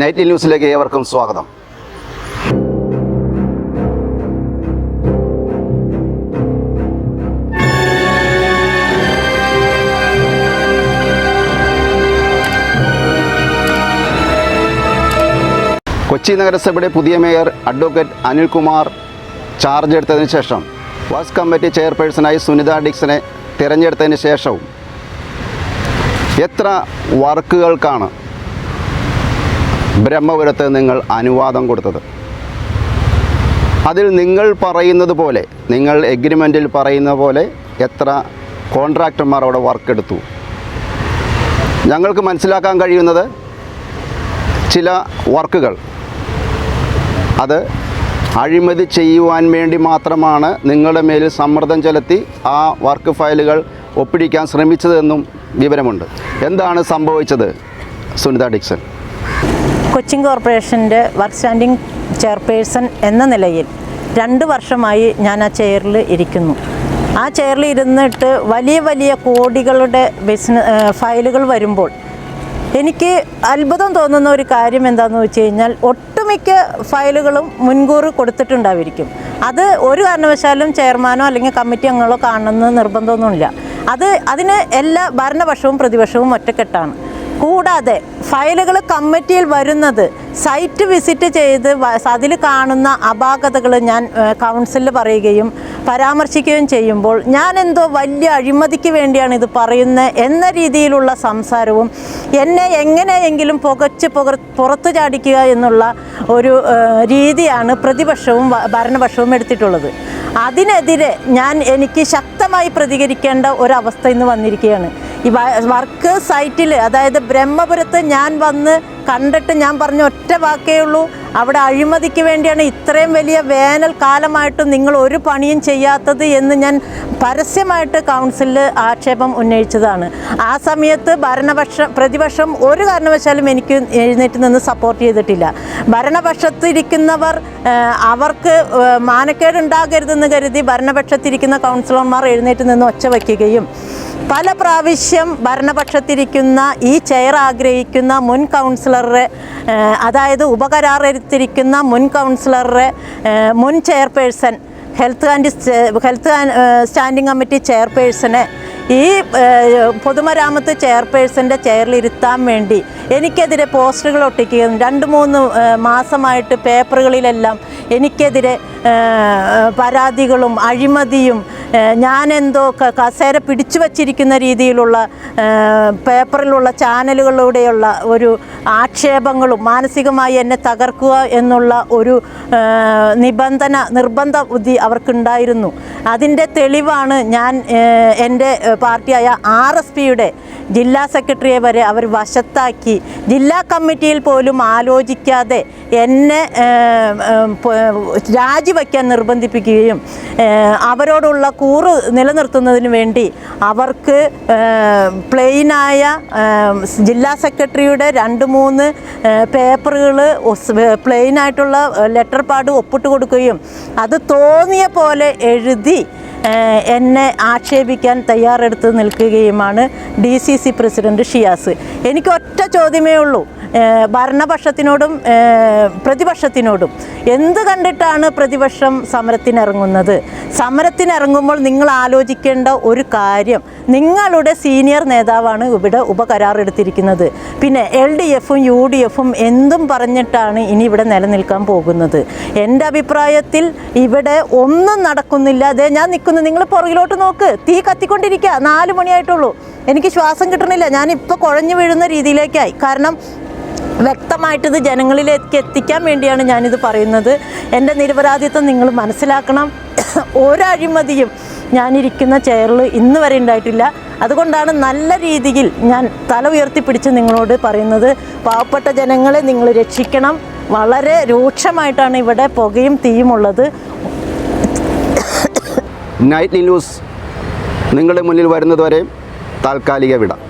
Night ന്യൂസിലേക്ക് ഏവർക്കും സ്വാഗതം. കൊച്ചി നഗരസഭയുടെ പുതിയ മേയർ അഡ്വക്കേറ്റ് അനിൽകുമാർ ചാർജ് എടുത്തതിന് ശേഷം വാസ് കമ്മിറ്റി ചെയർപേഴ്സണായി സുനിത ഡിക്സനെ തിരഞ്ഞെടുത്തതിന് ശേഷവും എത്ര വർക്കുകൾക്കാണ് ബ്രഹ്മപുരത്ത് നിങ്ങൾ അനുവാദം കൊടുത്തത്? അതിൽ നിങ്ങൾ പറയുന്നത് പോലെ നിങ്ങൾ എഗ്രിമെന്റിൽ പറയുന്ന പോലെ എത്ര കോൺട്രാക്ടർമാർ അവിടെ വർക്ക് എടുത്തു ഞങ്ങൾക്ക് മനസ്സിലാക്കാൻ കഴിയുന്നത് ചില വർക്കുകൾ. അത് അഴിമതി ചെയ്യുവാൻ വേണ്ടി മാത്രമാണ് നിങ്ങളുടെ മേൽ സമ്മർദ്ദം ചെലുത്തി ആ വർക്ക് ഫയലുകൾ ഒപ്പിടിക്കാൻ ശ്രമിച്ചതെന്നും വിവരമുണ്ട്. എന്താണ് സംഭവിച്ചത്? സുനിത ഡിക്സൺ. കൊച്ചിൻ കോർപ്പറേഷന്റെ വർക്ക് സ്റ്റാൻഡിംഗ് ചെയർപേഴ്സൺ എന്ന നിലയിൽ രണ്ട് വർഷമായി ഞാൻ ആ ചെയറിൽ ഇരിക്കുന്നു. ആ ചെയറിൽ ഇരുന്നിട്ട് വലിയ വലിയ കോടികളുടെ ബിസിനസ് ഫയലുകൾ വരുമ്പോൾ എനിക്ക് അത്ഭുതം തോന്നുന്ന ഒരു കാര്യം എന്താണെന്ന് വെച്ച് കഴിഞ്ഞാൽ ഒട്ടുമിക്ക ഫയലുകളും മുൻകൂർ കൊടുത്തിട്ടുണ്ടായിരിക്കും. അത് ഒരു കാരണവശാലും ചെയർമാനോ അല്ലെങ്കിൽ കമ്മിറ്റി അംഗങ്ങളോ കാണണമെന്ന് നിർബന്ധമൊന്നുമില്ല. അത് അതിന് എല്ലാ ഭരണപക്ഷവും പ്രതിപക്ഷവും ഒറ്റക്കെട്ടാണ്. കൂടാതെ ഫയലുകൾ കമ്മിറ്റിയിൽ വരുന്നത് സൈറ്റ് വിസിറ്റ് ചെയ്ത് അതിൽ കാണുന്ന അപാകതകൾ ഞാൻ കൗൺസിലിൽ പറയുകയും പരാമർശിക്കുകയും ചെയ്യുമ്പോൾ ഞാൻ എന്തോ വലിയ അഴിമതിക്ക് വേണ്ടിയാണ് ഇത് പറയുന്നത് എന്ന രീതിയിലുള്ള സംസാരവും എന്നെ എങ്ങനെയെങ്കിലും പുകച്ച് പുക പുറത്തു ചാടിക്കുക എന്നുള്ള ഒരു രീതിയാണ് പ്രതിപക്ഷവും ഭരണപക്ഷവും എടുത്തിട്ടുള്ളത്. അതിനെതിരെ ഞാൻ എനിക്ക് ശക്തമായി പ്രതികരിക്കേണ്ട ഒരവസ്ഥ ഇന്ന് വന്നിരിക്കുകയാണ്. ഈ വർക്ക് സൈറ്റിൽ അതായത് ബ്രഹ്മപുരത്ത് ഞാൻ വന്ന് കണ്ടിട്ട് ഞാൻ പറഞ്ഞ ഒറ്റ വാക്കേ ഉള്ളൂ. അവിടെ അഴിമതിക്ക് വേണ്ടിയാണ് ഇത്രയും വലിയ വേനൽക്കാലമായിട്ടും നിങ്ങൾ ഒരു പണിയും ചെയ്യാത്തത് എന്ന് ഞാൻ പരസ്യമായിട്ട് കൗൺസിലിൽ ആക്ഷേപം ഉന്നയിച്ചതാണ്. ആ സമയത്ത് ഭരണപക്ഷ പ്രതിപക്ഷം ഒരു കാരണവശാലും എനിക്ക് എഴുന്നേറ്റ് നിന്ന് സപ്പോർട്ട് ചെയ്തിട്ടില്ല. ഭരണപക്ഷത്തിരിക്കുന്നവർ അവർക്ക് മാനക്കേടുണ്ടാകരുതെന്ന് കരുതി ഭരണപക്ഷത്തിരിക്കുന്ന കൗൺസിലർമാർ എഴുന്നേറ്റ് നിന്ന് ഒച്ച വയ്ക്കുകയും പല പ്രാവശ്യം ഭരണപക്ഷത്തിരിക്കുന്ന ഈ ചെയർ ആഗ്രഹിക്കുന്ന മുൻ കൗൺസിലറെ അതായത് ഉപകരാറെടുത്തിരിക്കുന്ന മുൻ കൗൺസിലറെ മുൻ chairperson health and health standing committee ചെയർപേഴ്സണെ ഈ പൊതുമരാമത്ത് ചെയർപേഴ്സന്റെ ചെയറിലിരുത്താൻ വേണ്ടി എനിക്കെതിരെ പോസ്റ്ററുകൾ ഒട്ടിക്കുകയും രണ്ട് മൂന്ന് മാസമായിട്ട് പേപ്പറുകളിലെല്ലാം എനിക്കെതിരെ പരാതികളും അഴിമതിയും ഞാനെന്തോ കസേര പിടിച്ചു വച്ചിരിക്കുന്ന രീതിയിലുള്ള പേപ്പറിലുള്ള ചാനലുകളിലൂടെയുള്ള ഒരു ആക്ഷേപങ്ങളും മാനസികമായി എന്നെ തകർക്കുക എന്നുള്ള ഒരു നിബന്ധന നിർബന്ധ ബുദ്ധി അവർക്കുണ്ടായിരുന്നു. അതിന്റെ തെളിവാണ് ഞാൻ എന്റെ പാർട്ടിയായ ആർ എസ് പിയുടെ ജില്ലാ സെക്രട്ടറിയെ വരെ അവർ വശത്താക്കി. ജില്ലാ കമ്മിറ്റിയിൽ പോലും ആലോചിക്കാതെ എന്നെ രാജിവയ്ക്കാൻ നിർബന്ധിപ്പിക്കുകയും അവരോടുള്ള കൂറ് നിലനിർത്തുന്നതിന് വേണ്ടി അവർക്ക് പ്ലെയിനായ ജില്ലാ സെക്രട്ടറിയുടെ രണ്ട് മൂന്ന് പേപ്പറുകൾ പ്ലെയിനായിട്ടുള്ള ലെറ്റർ പാഡ് ഒപ്പിട്ട് കൊടുക്കുകയും അത് തോന്നിയ പോലെ എഴുതി എന്നെ ആക്ഷേപിക്കാൻ തയ്യാറെടുത്ത് നിൽക്കുകയുമാണ് D C C president Shiyas. എനിക്ക് ഒറ്റ ചോദ്യമേ ഉള്ളൂ. ഭരണപക്ഷത്തിനോടും പ്രതിപക്ഷത്തിനോടും എന്ത് കണ്ടിട്ടാണ് പ്രതിപക്ഷം സമരത്തിനിറങ്ങുന്നത്? സമരത്തിനിറങ്ങുമ്പോൾ നിങ്ങൾ ആലോചിക്കേണ്ട ഒരു കാര്യം നിങ്ങളുടെ സീനിയർ നേതാവാണ് ഇവിടെ ഉപകരാറെടുത്തിരിക്കുന്നത്. പിന്നെ എൽ ഡി എഫും യു ഡി എഫും എന്തും പറഞ്ഞിട്ടാണ് ഇനി ഇവിടെ നിലനിൽക്കാൻ പോകുന്നത്? എന്റെ അഭിപ്രായത്തിൽ ഇവിടെ ഒന്നും നടക്കുന്നില്ല. അതെ ഞാൻ നിൽക്കുന്നു. നിങ്ങൾ പുറകിലോട്ട് നോക്ക്. തീ കത്തിക്കൊണ്ടിരിക്കുക. നാല് മണിയായിട്ടുള്ളൂ. എനിക്ക് ശ്വാസം കിട്ടണില്ല. ഞാനിപ്പോൾ കുഴഞ്ഞു വീഴുന്ന രീതിയിലേക്കായി. കാരണം വ്യക്തമായിട്ട് ഇത് ജനങ്ങളിലേക്ക് എത്തിക്കാൻ വേണ്ടിയാണ് ഞാനിത് പറയുന്നത്. എന്റെ നിരപരാധിത്വം നിങ്ങൾ മനസ്സിലാക്കണം. ഒരഴിമതിയും ഞാനിരിക്കുന്ന ചെയറിൽ ഇന്ന് വരെ ഉണ്ടായിട്ടില്ല. അതുകൊണ്ടാണ് നല്ല രീതിയിൽ ഞാൻ തല ഉയർത്തിപ്പിടിച്ച് നിങ്ങളോട് പറയുന്നത്. പാവപ്പെട്ട ജനങ്ങളെ നിങ്ങൾ രക്ഷിക്കണം. വളരെ രൂക്ഷമായിട്ടാണ് ഇവിടെ പുകയും തീയും ഉള്ളത്. നൈറ്റ് ന്യൂസ് നിങ്ങളുടെ മുന്നിൽ വരുന്നതുവരെ താൽക്കാലിക വിട.